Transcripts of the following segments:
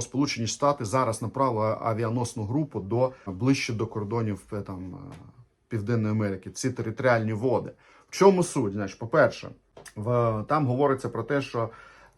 Сполучені Штати зараз направили авіаносну групу до ближче до кордонів е, там е, Південної Америки. Ці територіальні води. В чому суть? Значить, по-перше, в там говориться про те, що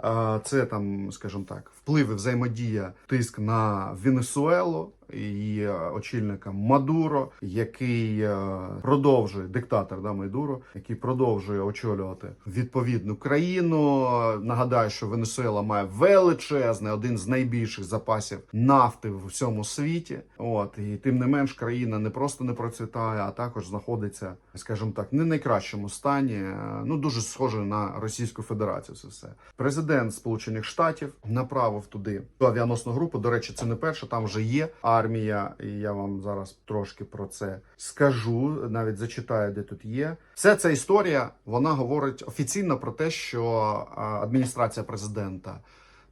е, це там, скажімо так, впливи взаємодія, тиск на Венесуелу і е, очільника Мадуро, який е, продовжує диктатор да, Мадуро, який продовжує очолювати відповідну країну. Нагадаю, що Венесуела має величезний, один з найбільших запасів нафти в всьому світі. От і тим не менш, країна не просто не процвітає, а також знаходиться, скажімо так, не найкращому стані. е, Ну дуже схоже на Російську Федерацію. Це все президент Сполучених Штатів направив туди ту авіаносну групу. До речі, це не перша, там вже є армія. І я вам зараз трошки про це скажу. Навіть зачитаю, де тут є. Вся ця історія вона говорить офіційно про те, що адміністрація президента.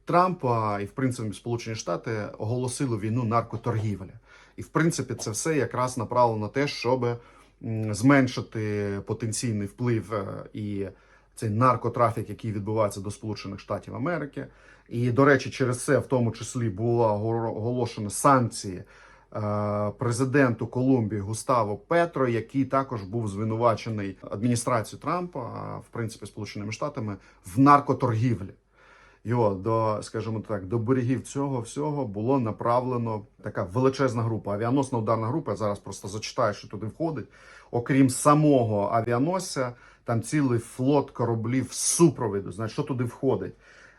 Трампа і в принципі Сполучені Штати оголосили війну наркоторгівлі, і в принципі це все якраз направлено на те, щоб зменшити потенційний вплив е, і цей наркотрафік, який відбувається до Сполучених Штатів Америки. І до речі, через це в тому числі була оголо- оголошена санкції е, президенту Колумбії Густаво Петро, який також був звинувачений адміністрацією Трампа, в принципі, Сполученими Штатами в наркоторгівлі. Його до, скажімо так, до берегів цього всього було направлено така величезна група. Авіаносна ударна група. Я зараз просто зачитаю, що туди входить. Окрім самого авіаносця, там цілий флот кораблів супроводу. Значить, що туди входить?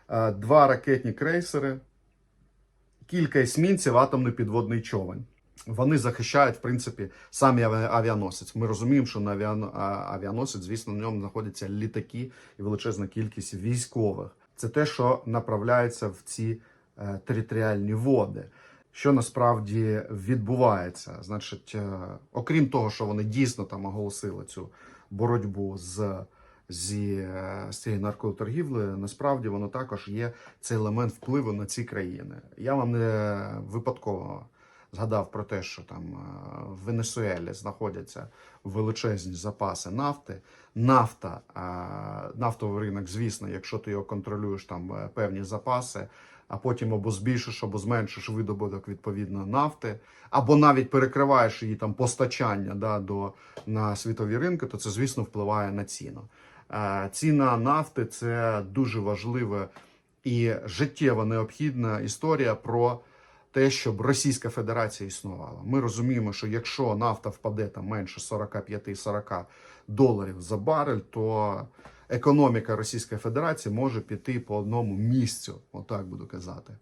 Е, Два ракетні крейсери, кілька есмінців, атомний підводний човен. Вони захищають, в принципі, самі авіаносець. Ми розуміємо, що на авіано- авіаносець, звісно, на ньому знаходяться літаки і величезна кількість військових. Це те, що направляється в ці е, територіальні води. Що насправді відбувається? Значить, е, окрім того, що вони дійсно там оголосили цю боротьбу з, зі, е, з цією наркоторгівлею, насправді воно також є цей елемент впливу на ці країни. Я вам не випадково згадав про те, що там е, в Венесуелі знаходяться величезні запаси нафти. Нафта, е, нафтовий ринок, звісно, якщо ти його контролюєш, там е, певні запаси, а потім або збільшиш, або зменшиш видобуток відповідно нафти, або навіть перекриваєш її там постачання да, до, на світові ринки, то це, звісно, впливає на ціну. Ціна нафти це дуже важлива і життєво необхідна історія про те, щоб Російська Федерація існувала. Ми розуміємо, що якщо нафта впаде там менше 45-40 доларів за барель, то економіка Російської Федерації може піти по одному місцю, отак буду казати.